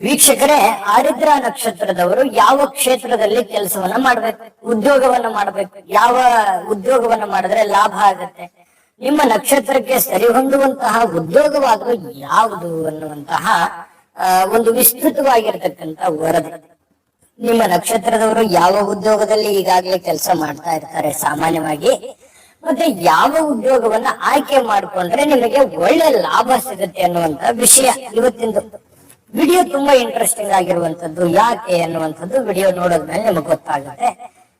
ವೀಕ್ಷಕರೇ, ಆರಿದ್ರ ನಕ್ಷತ್ರದವರು ಯಾವ ಕ್ಷೇತ್ರದಲ್ಲಿ ಕೆಲಸವನ್ನ ಮಾಡ್ಬೇಕು, ಉದ್ಯೋಗವನ್ನ ಮಾಡ್ಬೇಕು, ಯಾವ ಉದ್ಯೋಗವನ್ನ ಮಾಡಿದ್ರೆ ಲಾಭ ಆಗತ್ತೆ. ನಿಮ್ಮ ನಕ್ಷತ್ರಕ್ಕೆ ಸರಿ ಹೊಂದುವಂತಹ ಉದ್ಯೋಗವಾದರೂ ಯಾವುದು ಅನ್ನುವಂತಹ ಒಂದು ವಿಸ್ತೃತವಾಗಿರ್ತಕ್ಕಂತ ವರದಿ. ನಿಮ್ಮ ನಕ್ಷತ್ರದವರು ಯಾವ ಉದ್ಯೋಗದಲ್ಲಿ ಈಗಾಗಲೇ ಕೆಲಸ ಮಾಡ್ತಾ ಇರ್ತಾರೆ ಸಾಮಾನ್ಯವಾಗಿ, ಮತ್ತೆ ಯಾವ ಉದ್ಯೋಗವನ್ನ ಆಯ್ಕೆ ಮಾಡಿಕೊಂಡ್ರೆ ನಿಮಗೆ ಒಳ್ಳೆ ಲಾಭ ಸಿಗುತ್ತೆ ಅನ್ನುವಂತ ವಿಷಯ ಇವತ್ತಿಂದು. ವಿಡಿಯೋ ತುಂಬಾ ಇಂಟ್ರೆಸ್ಟಿಂಗ್ ಆಗಿರುವಂತದ್ದು ಯಾಕೆ ಅನ್ನುವಂಥದ್ದು ವಿಡಿಯೋ ನೋಡೋದ್ಮೇಲೆ ನಿಮಗೆ ಗೊತ್ತಾಗುತ್ತೆ.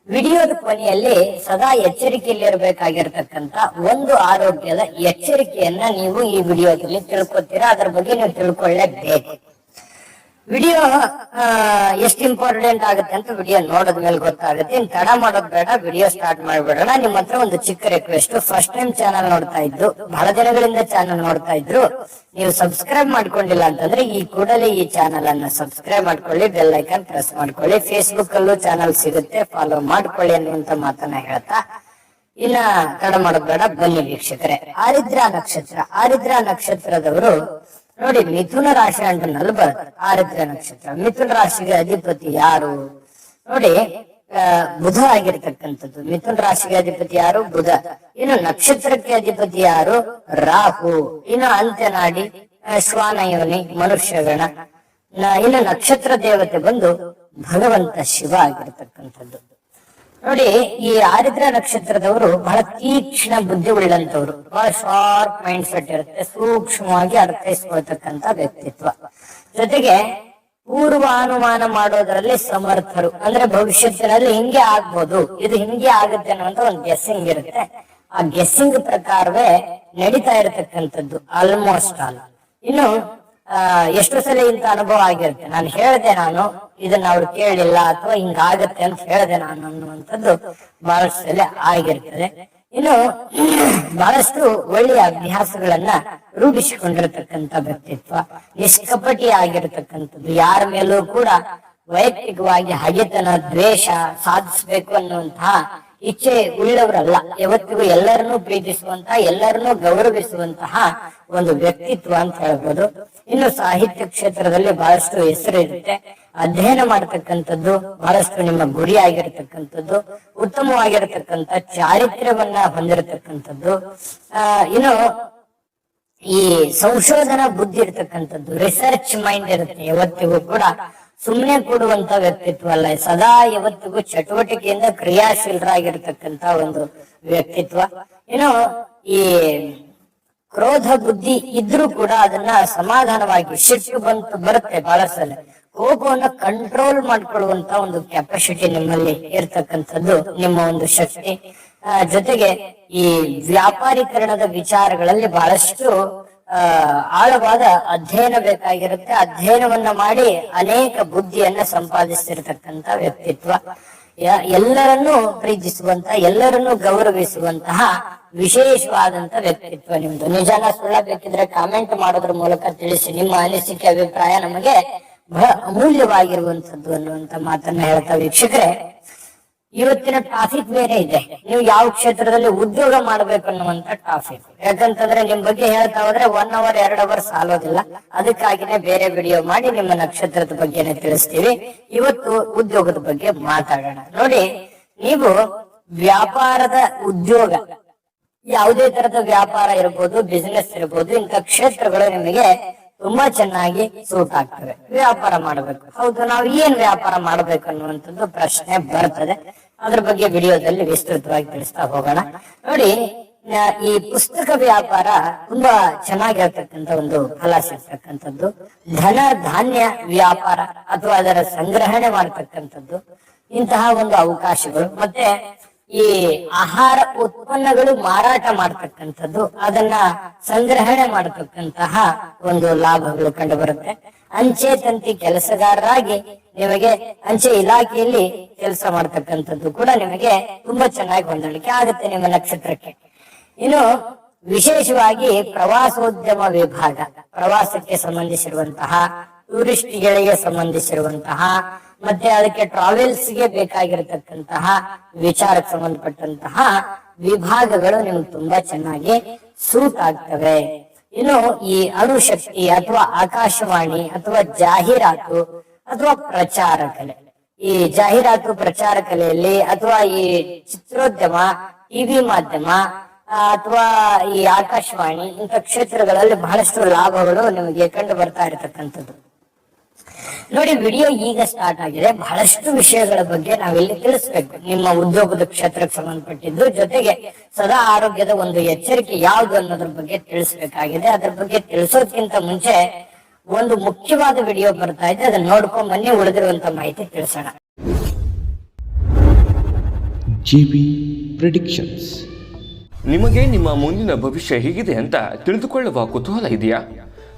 ವಿಡಿಯೋದ ಕೊನೆಯಲ್ಲಿ ಸದಾ ಎಚ್ಚರಿಕೆಯಲ್ಲಿರಬೇಕಾಗಿರ್ತಕ್ಕಂತ ಒಂದು ಆರೋಗ್ಯದ ಎಚ್ಚರಿಕೆಯನ್ನ ನೀವು ಈ ವಿಡಿಯೋದಲ್ಲಿ ತಿಳ್ಕೊತೀರಾ? ಅದರ ಬಗ್ಗೆ ನೀವು ತಿಳ್ಕೊಳ್ಳೇಬೇಕು. ವಿಡಿಯೋ ಎಷ್ಟು ಇಂಪಾರ್ಟೆಂಟ್ ಆಗುತ್ತೆ ಅಂತ ವಿಡಿಯೋ ನೋಡಿದ ಮೇಲೆ ಗೊತ್ತಾಗುತ್ತೆ. ಇನ್ ತಡ ಮಾಡೋದ್ ಬೇಡ, ವಿಡಿಯೋ ಸ್ಟಾರ್ಟ್ ಮಾಡ್ಬಿಡೋಣ. ನಿಮ್ಮ ಹತ್ರ ಒಂದು ಚಿಕ್ಕ ರಿಕ್ವೆಸ್ಟ್ ಫಸ್ಟ್ ಟೈಮ್ ಚಾನಲ್ ನೋಡ್ತಾ ಇದ್ದು ಬಹಳ ದಿನಗಳಿಂದ ಚಾನಲ್ ನೋಡ್ತಾ ಇದ್ರು. ನೀವು ಸಬ್ಸ್ಕ್ರೈಬ್ ಮಾಡ್ಕೊಂಡಿಲ್ಲ ಅಂತಂದ್ರೆ ಈ ಕೂಡಲೇ ಈ ಚಾನಲ್ ಅನ್ನ ಸಬ್ಸ್ಕ್ರೈಬ್ ಮಾಡ್ಕೊಳ್ಳಿ ಬೆಲ್ ಐಕನ್ ಪ್ರೆಸ್ ಮಾಡ್ಕೊಳ್ಳಿ. ಫೇಸ್ಬುಕ್ ಅಲ್ಲೂ ಚಾನಲ್ ಸಿಗುತ್ತೆ ಫಾಲೋ ಮಾಡ್ಕೊಳ್ಳಿ ಅನ್ನುವಂತ ಮಾತನ್ನ ಹೇಳ್ತಾ. ಇನ್ನ ತಡ ಮಾಡೋದ್ ಬೇಡ, ಬನ್ನಿ ವೀಕ್ಷಕರೇ. ಆರಿದ್ರ ನಕ್ಷತ್ರ. ಆರಿದ್ರ ನಕ್ಷತ್ರದವರು ನೋಡಿ, ಮಿಥುನ ರಾಶಿ ಅಂತ ಬರುತ್ತೆ ಆರಿದ್ರ ನಕ್ಷತ್ರ. ಮಿಥುನ ರಾಶಿಗೆ ಅಧಿಪತಿ ಯಾರು? ನೋಡಿ ಬುಧ ಆಗಿರ್ತಕ್ಕಂಥದ್ದು. ಮಿಥುನ ರಾಶಿಗೆ ಅಧಿಪತಿ ಯಾರು? ಬುಧ. ಇನ್ನು ನಕ್ಷತ್ರಕ್ಕೆ ಅಧಿಪತಿ ಯಾರು? ರಾಹು. ಇನ್ನು ಅಂತ್ಯನಾಡಿ ಶ್ವಾನಯೋನಿ ಮನುಷ್ಯಗಣ ಇನ್ನು ನಕ್ಷತ್ರ ದೇವತೆ ಬಂದು ಭಗವಂತ ಶಿವ ಆಗಿರ್ತಕ್ಕಂಥದ್ದು. ನೋಡಿ, ಈ ಆರಿದ್ರ ನಕ್ಷತ್ರದವರು ಬಹಳ ತೀಕ್ಷ್ಣ ಬುದ್ಧಿ ಉಳ್ಳಂತವ್ರು ಬಹಳ ಶಾರ್ಪ್ ಮೈಂಡ್ ಸೆಟ್ ಇರುತ್ತೆ, ಸೂಕ್ಷ್ಮವಾಗಿ ಅರ್ಥೈಸ್ಕೊಳ್ತಕ್ಕಂತ ವ್ಯಕ್ತಿತ್ವ. ಜೊತೆಗೆ ಪೂರ್ವಾನುಮಾನ ಮಾಡೋದ್ರಲ್ಲಿ ಸಮರ್ಥರು. ಅಂದ್ರೆ ಭವಿಷ್ಯತ್ತಿನಲ್ಲಿ ಹಿಂಗೆ ಆಗ್ಬೋದು, ಇದು ಹಿಂಗೆ ಆಗುತ್ತೆ ಅನ್ನುವಂತ ಒಂದು ಗೆಸ್ಸಿಂಗ್ ಇರುತ್ತೆ. ಆ ಗೆಸ್ಸಿಂಗ್ ಪ್ರಕಾರವೇ ನಡೀತಾ ಇರತಕ್ಕಂಥದ್ದು ಆಲ್ಮೋಸ್ಟ್ ಆಲ್ ಇನ್ನು ಎಷ್ಟೋ ಸಲ ಇಂಥ ಅನುಭವ ಆಗಿರುತ್ತೆ. ನಾನು ಹೇಳ್ದೆ ನಾನು, ಇದನ್ನ ಅವ್ರು ಕೇಳಿಲ್ಲ ಅಥವಾ ಹಿಂಗಾಗತ್ತೆ ಅಂತ ಹೇಳ್ದೆ ನಾನು ಅನ್ನುವಂಥದ್ದು ಬಹಳಷ್ಟು ಸಲ ಆಗಿರ್ತದೆ. ಇನ್ನು ಬಹಳಷ್ಟು ಒಳ್ಳೆಯ ಅಭ್ಯಾಸಗಳನ್ನ ರೂಢಿಸಿಕೊಂಡಿರತಕ್ಕಂತ ವ್ಯಕ್ತಿತ್ವ, ನಿಷ್ಕಪಟಿ ಆಗಿರತಕ್ಕಂಥದ್ದು, ಯಾರ ಮೇಲೂ ಕೂಡ ವೈಯಕ್ತಿಕವಾಗಿ ಹಗೆತನ, ದ್ವೇಷ ಸಾಧಿಸಬೇಕು ಅನ್ನುವಂತಹ ಇಚ್ಛೆ ಉಳ್ಳವರಲ್ಲ ಯಾವತ್ತಿಗೂ ಎಲ್ಲರನ್ನೂ ಪ್ರೀತಿಸುವಂತಹ, ಎಲ್ಲರನ್ನೂ ಗೌರವಿಸುವಂತಹ ಒಂದು ವ್ಯಕ್ತಿತ್ವ ಅಂತ ಹೇಳ್ಬೋದು. ಇನ್ನು ಸಾಹಿತ್ಯ ಕ್ಷೇತ್ರದಲ್ಲಿ ಬಹಳಷ್ಟು ಹೆಸರು ಇರುತ್ತೆ. ಅಧ್ಯಯನ ಮಾಡತಕ್ಕಂಥದ್ದು ಬಹಳಷ್ಟು ನಿಮ್ಮ ಗುರಿ ಆಗಿರತಕ್ಕಂಥದ್ದು, ಉತ್ತಮವಾಗಿರತಕ್ಕಂಥ ಚಾರಿತ್ರ್ಯವನ್ನ ಹೊಂದಿರತಕ್ಕಂಥದ್ದು. ಆ, ಇನ್ನು ಈ ಸಂಶೋಧನಾ ಬುದ್ಧಿ ಇರತಕ್ಕಂಥದ್ದು ರಿಸರ್ಚ್ ಮೈಂಡ್ ಇರುತ್ತೆ ಯಾವತ್ತಿಗೂ ಕೂಡ. ಸುಮ್ಮನೆ ಕೊಡುವಂತ ವ್ಯಕ್ತಿತ್ವ ಅಲ್ಲ. ಸದಾ ಯಾವತ್ತಿಗೂ ಚಟುವಟಿಕೆಯಿಂದ ಕ್ರಿಯಾಶೀಲರಾಗಿರ್ತಕ್ಕಂತ ಒಂದು ವ್ಯಕ್ತಿತ್ವ. ಏನು ಈ ಕ್ರೋಧ ಬುದ್ಧಿ ಇದ್ರೂ ಕೂಡ ಅದನ್ನ ಸಮಾಧಾನವಾಗಿ ಸಿಟ್ಟು ಬಂತು ಬರುತ್ತೆ ಬಹಳ ಸಲ ಕೋಪವನ್ನು ಕಂಟ್ರೋಲ್ ಮಾಡ್ಕೊಳ್ಳುವಂತ ಒಂದು ಕೆಪಾಸಿಟಿ ನಿಮ್ಮಲ್ಲಿ ಇರ್ತಕ್ಕಂಥದ್ದು, ನಿಮ್ಮ ಒಂದು ಶಕ್ತಿ. ಜೊತೆಗೆ ಈ ವ್ಯಾಪಾರೀಕರಣದ ವಿಚಾರಗಳಲ್ಲಿ ಬಹಳಷ್ಟು ಆಳವಾದ ಅಧ್ಯಯನ ಬೇಕಾಗಿರುತ್ತೆ. ಅಧ್ಯಯನವನ್ನ ಮಾಡಿ ಅನೇಕ ಬುದ್ಧಿಯನ್ನ ಸಂಪಾದಿಸಿರ್ತಕ್ಕಂತ ವ್ಯಕ್ತಿತ್ವ. ಎಲ್ಲರನ್ನೂ ಪ್ರೀತಿಸುವಂತ, ಎಲ್ಲರನ್ನೂ ಗೌರವಿಸುವಂತಹ ವಿಶೇಷವಾದಂತ ವ್ಯಕ್ತಿತ್ವ ನಿಮ್ದು. ನಿಜಾನ ಸುಳ್ಳ ಬೇಕಿದ್ರೆ ಕಾಮೆಂಟ್ ಮಾಡೋದ್ರ ಮೂಲಕ ತಿಳಿಸಿ. ನಿಮ್ಮ ಅನಿಸಿಕೆ, ಅಭಿಪ್ರಾಯ ನಮಗೆ ಬಹಳ ಅಮೂಲ್ಯವಾಗಿರುವಂತದ್ದು ಅನ್ನುವಂತ ಮಾತನ್ನ ಹೇಳ್ತಾ ವೀಕ್ಷಕರೇ ಇವತ್ತಿನ ಟ್ರಾಫಿಕ್ ಬೇರೆ ಇದೆ. ನೀವು ಯಾವ ಕ್ಷೇತ್ರದಲ್ಲಿ ಉದ್ಯೋಗ ಮಾಡ್ಬೇಕು ಅನ್ನುವಂತ ಟಾಫಿಕ್ ಯಾಕಂತಂದ್ರೆ ನಿಮ್ ಬಗ್ಗೆ ಹೇಳ್ತಾ ಹೋದ್ರೆ ಒನ್ ಅವರ್ ಎರಡ್ ಅವರ್ ಸಾಲೋದಿಲ್ಲ. ಅದಕ್ಕಾಗಿನೇ ಬೇರೆ ವಿಡಿಯೋ ಮಾಡಿ ನಿಮ್ಮ ನಕ್ಷತ್ರದ ಬಗ್ಗೆನೆ ತಿಳಿಸ್ತೀವಿ. ಇವತ್ತು ಉದ್ಯೋಗದ ಬಗ್ಗೆ ಮಾತಾಡೋಣ. ನೋಡಿ, ನೀವು ವ್ಯಾಪಾರದ ಉದ್ಯೋಗ. ಯಾವುದೇ ತರದ ವ್ಯಾಪಾರ ಇರ್ಬೋದು ಬಿಸಿನೆಸ್ ಇರ್ಬೋದು, ಇಂಥ ಕ್ಷೇತ್ರಗಳು ನಿಮಗೆ ತುಂಬಾ ಚೆನ್ನಾಗಿ ಸೂಟ್ ಆಗ್ತವೆ. ವ್ಯಾಪಾರ ಮಾಡಬೇಕು. ಹೌದು, ನಾವು ಏನ್ ವ್ಯಾಪಾರ ಮಾಡಬೇಕು ಅನ್ನುವಂಥದ್ದು ಪ್ರಶ್ನೆ ಬರ್ತದೆ. ಅದ್ರ ಬಗ್ಗೆ ವಿಡಿಯೋದಲ್ಲಿ ವಿಸ್ತೃತವಾಗಿ ತಿಳಿಸ್ತಾ ಹೋಗೋಣ. ನೋಡಿ ಈ ಪುಸ್ತಕ ವ್ಯಾಪಾರ ತುಂಬಾ ಚೆನ್ನಾಗಿರ್ತಕ್ಕಂಥ ಒಂದು ಫಲ ಸಿಗ್ತಕ್ಕಂಥದ್ದು ಧನ ಧಾನ್ಯ ವ್ಯಾಪಾರ ಅಥವಾ ಅದರ ಸಂಗ್ರಹಣೆ ಮಾಡತಕ್ಕಂಥದ್ದು. ಇಂತಹ ಒಂದು ಅವಕಾಶಗಳು. ಮತ್ತೆ ಈ ಆಹಾರ ಉತ್ಪನ್ನಗಳು ಮಾರಾಟ ಮಾಡತಕ್ಕಂಥದ್ದು. ಅದನ್ನ ಸಂಗ್ರಹಣೆ ಮಾಡತಕ್ಕಂತಹ ಒಂದು ಲಾಭಗಳು ಕಂಡು ಬರುತ್ತೆ. ಅಂಚೆ ತಂತಿ ಕೆಲಸಗಾರರಾಗಿ ನಿಮಗೆ ಅಂಚೆ ಇಲಾಖೆಯಲ್ಲಿ ಕೆಲಸ ಮಾಡ್ತಕ್ಕಂಥದ್ದು ಕೂಡ ನಿಮಗೆ ತುಂಬಾ ಚೆನ್ನಾಗಿ ಹೊಂದಾಣಿಕೆ ಆಗುತ್ತೆ ನಿಮ್ಮ ನಕ್ಷತ್ರಕ್ಕೆ. ಇನ್ನು ವಿಶೇಷವಾಗಿ ಪ್ರವಾಸೋದ್ಯಮ ವಿಭಾಗ, ಪ್ರವಾಸಕ್ಕೆ ಸಂಬಂಧಿಸಿರುವಂತಹ, ಟೂರಿಸ್ಟ್ಗಳಿಗೆ ಸಂಬಂಧಿಸಿರುವಂತಹ, ಮತ್ತೆ ಅದಕ್ಕೆ ಟ್ರಾವೆಲ್ಸ್ಗೆ ಬೇಕಾಗಿರತಕ್ಕಂತಹ, ವಿಚಾರಕ್ಕೆ ಸಂಬಂಧಪಟ್ಟಂತಹ ವಿಭಾಗಗಳು ನಿಮ್ಗೆ ತುಂಬಾ ಚೆನ್ನಾಗಿ ಸೂಟ್ ಆಗ್ತವೆ. ಇನ್ನು ಈ ಅಣುಶಕ್ತಿ ಅಥವಾ ಆಕಾಶವಾಣಿ ಅಥವಾ ಜಾಹೀರಾತು ಅಥವಾ ಪ್ರಚಾರ ಕಲೆ. ಈ ಜಾಹೀರಾತು ಪ್ರಚಾರ ಕಲೆಯಲ್ಲಿ ಅಥವಾ ಈ ಚಿತ್ರೋದ್ಯಮ ಟಿವಿ ಮಾಧ್ಯಮ ಅಥವಾ ಈ ಆಕಾಶವಾಣಿ ಇಂಥ ಕ್ಷೇತ್ರಗಳಲ್ಲಿ ಬಹಳಷ್ಟು ಲಾಭಗಳು ನಿಮಗೆ ಕಂಡು ಬರ್ತಾ ಇರತಕ್ಕಂಥದ್ದು. ನೋಡಿ ವಿಡಿಯೋ ಈಗ ಸ್ಟಾರ್ಟ್ ಆಗಿದೆ. ಬಹಳಷ್ಟು ವಿಷಯಗಳ ಬಗ್ಗೆ ನಾವಿಲ್ಲಿ ತಿಳಿಸ್ಬೇಕು. ನಿಮ್ಮ ಉದ್ಯೋಗದ ಕ್ಷೇತ್ರಕ್ಕೆ ಸಂಬಂಧಪಟ್ಟಿದ್ದು ಜೊತೆಗೆ ಸದಾ ಆರೋಗ್ಯದ ಒಂದು ಎಚ್ಚರಿಕೆ ಯಾವುದು ಅನ್ನೋದ್ರ ಬಗ್ಗೆ ತಿಳಿಸ್ಬೇಕಾಗಿದೆ. ಅದ್ರ ಬಗ್ಗೆ ತಿಳಿಸೋದ್ಕಿಂತ ಮುಂಚೆ ಒಂದು ಮುಖ್ಯವಾದ ವಿಡಿಯೋ ಬರ್ತಾ ಇದೆ. ಅದನ್ನ ನೋಡ್ಕೊಂಡ್ ಬನ್ನಿ ಉಳಿದಿರುವಂತ ಮಾಹಿತಿ ತಿಳಿಸೋಣ. ಜಿವಿ Predictions ನಿಮಗೆ ನಿಮ್ಮ ಮುಂದಿನ ಭವಿಷ್ಯ ಹೇಗಿದೆ ಅಂತ ತಿಳಿದುಕೊಳ್ಳುವ ಕುತೂಹಲ ಇದೆಯಾ?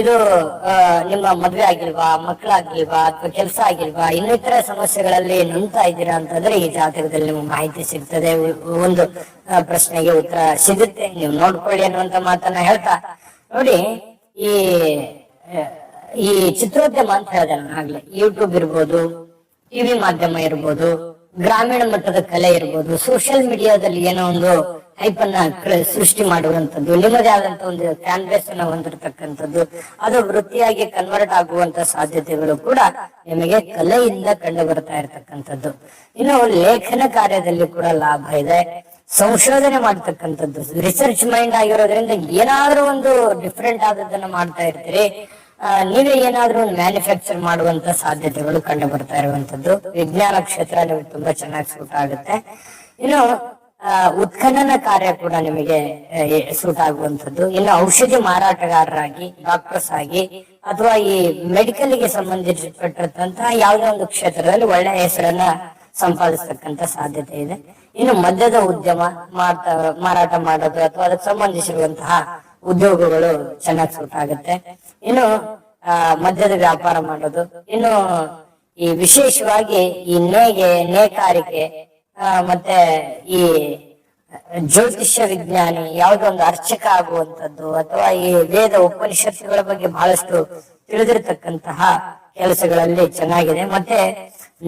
ಇದು ನಿಮ್ಮ ಮದ್ವೆ ಆಗಿಲ್ವಾ, ಮಕ್ಕಳಾಗಿಲ್ವಾ, ಅಥವಾ ಕೆಲಸ ಆಗಿಲ್ವಾ, ಇನ್ನಿತರ ಸಮಸ್ಯೆಗಳಲ್ಲಿ ನುಂಗ್ತಾ ಇದ್ದೀರಾ ಅಂತಂದ್ರೆ ಈ ಜಾತಕದಲ್ಲಿ ನಿಮ್ಗೆ ಮಾಹಿತಿ ಸಿಗ್ತದೆ. ಒಂದು ಪ್ರಶ್ನೆಗೆ ಉತ್ತರ ಸಿಗುತ್ತೆ. ನೀವು ನೋಡ್ಕೊಳ್ಳಿ ಅನ್ನುವಂತ ಮಾತನ್ನ ಹೇಳ್ತಾ. ನೋಡಿ, ಈ ಈ ಚಿತ್ರೋದ್ಯಮ ಅಂತ ಹೇಳಿದೆ ನಾನು ಆಗ್ಲಿ. ಯೂಟ್ಯೂಬ್ ಇರ್ಬೋದು ಟಿವಿ ಮಾಧ್ಯಮ ಇರ್ಬೋದು, ಗ್ರಾಮೀಣ ಮಟ್ಟದ ಕಲೆ ಇರ್ಬೋದು ಸೋಷಿಯಲ್ ಮೀಡಿಯಾದಲ್ಲಿ ಏನೋ ಒಂದು ಹೈಪ್ ಅನ್ನ ಸೃಷ್ಟಿ ಮಾಡುವಂತದ್ದು ನಿಮ್ಮದೇ ಆದಂತ ಒಂದು ಫ್ಯಾನ್ ಬೇಸ್ ಅನ್ನ ಹೊಂದಿರತಕ್ಕಂಥದ್ದು, ಅದು ವೃತ್ತಿಯಾಗಿ ಕನ್ವರ್ಟ್ ಆಗುವಂತ ಸಾಧ್ಯತೆಗಳು ಕೂಡ ನಿಮಗೆ ಕಲೆಯಿಂದ ಕಂಡು ಬರ್ತಾ ಇರತಕ್ಕಂಥದ್ದು. ಇನ್ನು ಲೇಖನ ಕಾರ್ಯದಲ್ಲಿ ಕೂಡ ಲಾಭ ಇದೆ. ಸಂಶೋಧನೆ ಮಾಡ್ತಕ್ಕಂಥದ್ದು ರಿಸರ್ಚ್ ಮೈಂಡ್ ಆಗಿರೋದ್ರಿಂದ ಏನಾದ್ರೂ ಒಂದು ಡಿಫ್ರೆಂಟ್ ಆದದನ್ನ ಮಾಡ್ತಾ ಇರ್ತೀರಿ. ನೀವೇ ಏನಾದ್ರೂ ಒಂದು ಮ್ಯಾನುಫ್ಯಾಕ್ಚರ್ ಮಾಡುವಂತ ಸಾಧ್ಯತೆಗಳು ಕಂಡು ಬರ್ತಾ ಇರುವಂತದ್ದು ವಿಜ್ಞಾನ ಕ್ಷೇತ್ರ ನಿಮಗೆ ತುಂಬಾ ಚೆನ್ನಾಗಿ ಸೂಟ್ ಆಗುತ್ತೆ. ಇನ್ನು ಉತ್ಖನನ ಕಾರ್ಯ ಕೂಡ ನಿಮಗೆ ಸೂಟ್ ಆಗುವಂತದ್ದು ಇನ್ನು ಔಷಧಿ ಮಾರಾಟಗಾರರಾಗಿ ಡಾಕ್ಟರ್ಸ್ ಆಗಿ, ಅಥವಾ ಈ ಮೆಡಿಕಲ್ಗೆ ಸಂಬಂಧಿಸಿಪಟ್ಟಿರ್ತಂತಹ ಯಾವುದೇ ಒಂದು ಕ್ಷೇತ್ರದಲ್ಲಿ ಒಳ್ಳೆಯ ಹೆಸರನ್ನ ಸಂಪಾದಿಸತಕ್ಕಂತ ಸಾಧ್ಯತೆ ಇದೆ. ಇನ್ನು ಮದ್ಯದ ಉದ್ಯಮ ಮಾರಾಟ ಮಾಡೋದು ಅಥವಾ ಅದಕ್ಕೆ ಸಂಬಂಧಿಸಿರುವಂತಹ ಉದ್ಯೋಗಗಳು ಚೆನ್ನಾಗಿ ಸೂಟ್ ಆಗುತ್ತೆ. ಇನ್ನು ಮದ್ಯದ ವ್ಯಾಪಾರ ಮಾಡೋದು. ಇನ್ನು ಈ ವಿಶೇಷವಾಗಿ ಈ ನೇಗೆ ನೇಕಾರಿಕೆ ಮತ್ತೆ ಈ ಜ್ಯೋತಿಷ್ಯ ವಿಜ್ಞಾನಿ, ಯಾವುದೋ ಒಂದು ಅರ್ಚಕ ಆಗುವಂತದ್ದು ಅಥವಾ ಈ ವೇದ ಉಪನಿಷತ್ತುಗಳ ಬಗ್ಗೆ ಬಹಳಷ್ಟು ತಿಳಿದಿರತಕ್ಕಂತಹ ಕೆಲಸಗಳಲ್ಲಿ ಚೆನ್ನಾಗಿದೆ. ಮತ್ತೆ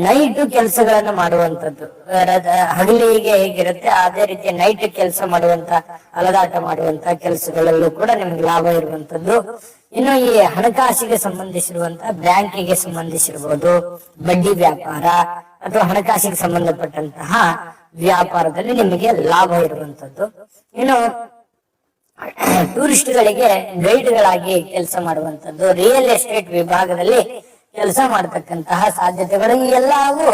ನೈಟ್ ಕೆಲಸಗಳನ್ನ ಮಾಡುವಂತದ್ದು ಹಗಲಿಗೆ ಹೇಗಿರುತ್ತೆ, ಅದೇ ರೀತಿ ನೈಟ್ ಕೆಲಸ ಮಾಡುವಂತ ಅಲದಾಟ ಮಾಡುವಂತ ಕೆಲಸಗಳಲ್ಲೂ ಕೂಡ ನಿಮ್ಗೆ ಲಾಭ ಇರುವಂತದ್ದು ಇನ್ನು ಈ ಹಣಕಾಸಿಗೆ ಸಂಬಂಧಿಸಿರುವಂತ ಬ್ಯಾಂಕಿಗೆ ಸಂಬಂಧಿಸಿರ್ಬೋದು, ಬಡ್ಡಿ ವ್ಯಾಪಾರ ಅಥವಾ ಹಣಕಾಸಿಗೆ ಸಂಬಂಧಪಟ್ಟಂತಹ ವ್ಯಾಪಾರದಲ್ಲಿ ನಿಮಗೆ ಲಾಭ ಇರುವಂತದ್ದು. ಇನ್ನು, ಟೂರಿಸ್ಟ್ಗಳಿಗೆ ಗೈಡ್ಗಳಾಗಿ ಕೆಲಸ ಮಾಡುವಂತದ್ದು ರಿಯಲ್ ಎಸ್ಟೇಟ್ ವಿಭಾಗದಲ್ಲಿ ಕೆಲಸ ಮಾಡತಕ್ಕಂತಹ ಸಾಧ್ಯತೆಗಳು ಎಲ್ಲವೂ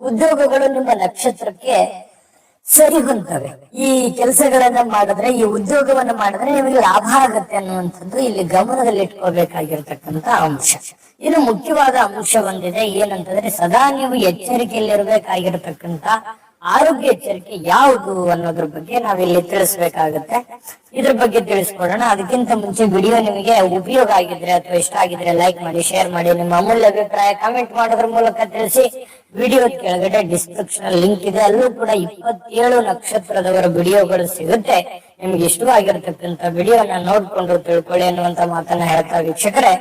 ಉದ್ಯೋಗಗಳು ನಿಮ್ಮ ನಕ್ಷತ್ರಕ್ಕೆ ಸರಿ ಹೊಂದ್ತವೆ ಈ ಕೆಲಸಗಳನ್ನ ಮಾಡಿದ್ರೆ, ಈ ಉದ್ಯೋಗವನ್ನ ಮಾಡಿದ್ರೆ ನಿಮಗೆ ಲಾಭ ಆಗತ್ತೆ ಅನ್ನುವಂಥದ್ದು ಇಲ್ಲಿ ಗಮನದಲ್ಲಿ ಇಟ್ಕೋಬೇಕಾಗಿರ್ತಕ್ಕಂತ ಅಂಶ. ಇನ್ನು ಮುಖ್ಯವಾದ ಅಂಶ ಒಂದಿದೆ, ಏನಂತಂದ್ರೆ ಸದಾ ನೀವು ಎಚ್ಚರಿಕೆಯಲ್ಲಿರ್ಬೇಕಾಗಿರ್ತಕ್ಕಂತ ಆರೋಗ್ಯ ಎಚ್ಚರಿಕೆ ಯಾವುದು ಅನ್ನೋದ್ರ ಬಗ್ಗೆ ನಾವಿಲ್ಲಿ ತಿಳಿಸ್ಬೇಕಾಗುತ್ತೆ. ಇದ್ರ ಬಗ್ಗೆ ತಿಳಿಸ್ಕೊಡೋಣ. ಅದಕ್ಕಿಂತ ಮುಂಚೆ ವಿಡಿಯೋ ನಿಮಗೆ ಉಪಯೋಗ ಆಗಿದ್ರೆ ಅಥವಾ ಇಷ್ಟ ಆಗಿದ್ರೆ ಲೈಕ್ ಮಾಡಿ, ಶೇರ್ ಮಾಡಿ, ನಿಮ್ಮ ಅಮೂಲ್ಯ ಅಭಿಪ್ರಾಯ ಕಾಮೆಂಟ್ ಮಾಡೋದ್ರ ಮೂಲಕ ತಿಳಿಸಿ. ವಿಡಿಯೋ ಕೆಳಗಡೆ ಡಿಸ್ಕ್ರಿಪ್ಷನ್ ಲಿಂಕ್ ಇದೆ. ಅಲ್ಲೂ ಕೂಡ ಇಪ್ಪತ್ತೇಳು ನಕ್ಷತ್ರದವರ ವಿಡಿಯೋಗಳು ಸಿಗುತ್ತೆ. ನಿಮ್ಗೆ ಇಷ್ಟವಾಗಿರ್ತಕ್ಕಂಥ ವಿಡಿಯೋನ ನೋಡ್ಕೊಂಡು ತಿಳ್ಕೊಳ್ಳಿ ಅನ್ನುವಂತ ಮಾತನ್ನ ಹೇಳ್ತಾ ವೀಕ್ಷಕರೇ.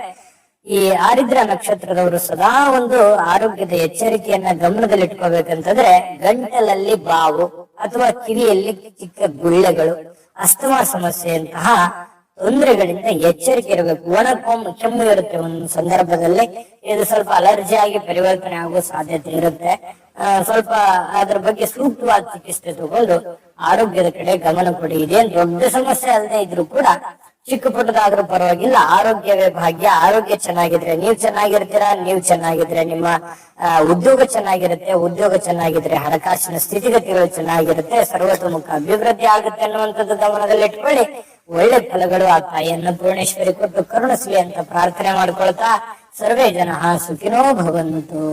ಈ ಆರಿದ್ರ ನಕ್ಷತ್ರದವರು ಸದಾ ಒಂದು ಆರೋಗ್ಯದ ಎಚ್ಚರಿಕೆಯನ್ನ ಗಮನದಲ್ಲಿಟ್ಕೋಬೇಕಂತಂದ್ರೆ ಗಂಟಲಲ್ಲಿ ಬಾವು ಅಥವಾ ಕಿವಿಯಲ್ಲಿ ಚಿಕ್ಕ ಗುಳ್ಳೆಗಳು, ಅಸ್ತಮಾ ಸಮಸ್ಯೆಯಂತಹ ತೊಂದರೆಗಳಿಂದ ಎಚ್ಚರಿಕೆ ಇರಬೇಕು. ಒಣ ಕೊಮ್ಮು ಕೆಮ್ಮು ಇರುತ್ತೆ ಒಂದು ಸಂದರ್ಭದಲ್ಲಿ. ಇದು ಸ್ವಲ್ಪ ಅಲರ್ಜಿ ಆಗಿ ಪರಿವರ್ತನೆ ಆಗುವ ಸಾಧ್ಯತೆ ಇರುತ್ತೆ. ಸ್ವಲ್ಪ ಅದ್ರ ಬಗ್ಗೆ ಸೂಕ್ತವಾದ ಚಿಕಿತ್ಸೆ ತಗೊಂಡು ಆರೋಗ್ಯದ ಕಡೆ ಗಮನ ಕೊಡಿ. ಇದೇನ್ ದೊಡ್ಡ ಸಮಸ್ಯೆ ಅಲ್ಲದೆ ಇದ್ರೂ ಕೂಡ ಚಿಕ್ಕ ಪುಟ್ಟದಾದ್ರೂ ಪರವಾಗಿಲ್ಲ. ಆರೋಗ್ಯವೇ ಭಾಗ್ಯ. ಆರೋಗ್ಯ ಚೆನ್ನಾಗಿದ್ರೆ ನೀವ್ ಚೆನ್ನಾಗಿರ್ತೀರಾ? ನೀವ್ ಚೆನ್ನಾಗಿದ್ರೆ ನಿಮ್ಮ ಉದ್ಯೋಗ ಚೆನ್ನಾಗಿರುತ್ತೆ. ಉದ್ಯೋಗ ಚೆನ್ನಾಗಿದ್ರೆ ಹಣಕಾಸಿನ ಸ್ಥಿತಿಗತಿಗಳು ಚೆನ್ನಾಗಿರುತ್ತೆ. ಸರ್ವತೋಮುಖ ಅಭಿವೃದ್ಧಿ ಆಗುತ್ತೆ ಅನ್ನುವಂಥದ್ದು ಗಮನದಲ್ಲಿ ಇಟ್ಕೊಳ್ಳಿ. ಒಳ್ಳೆ ಫಲಗಳು ಆ ತಾಯಿಯನ್ನು ಪೂರ್ಣೇಶ್ವರಿ ಕೊಟ್ಟು ಕರುಣಿಸ್ಲಿ ಅಂತ ಪ್ರಾರ್ಥನೆ ಮಾಡ್ಕೊಳ್ತಾ ಸರ್ವೇ ಜನ ಸುಖಿನೋ ಭವಂತು.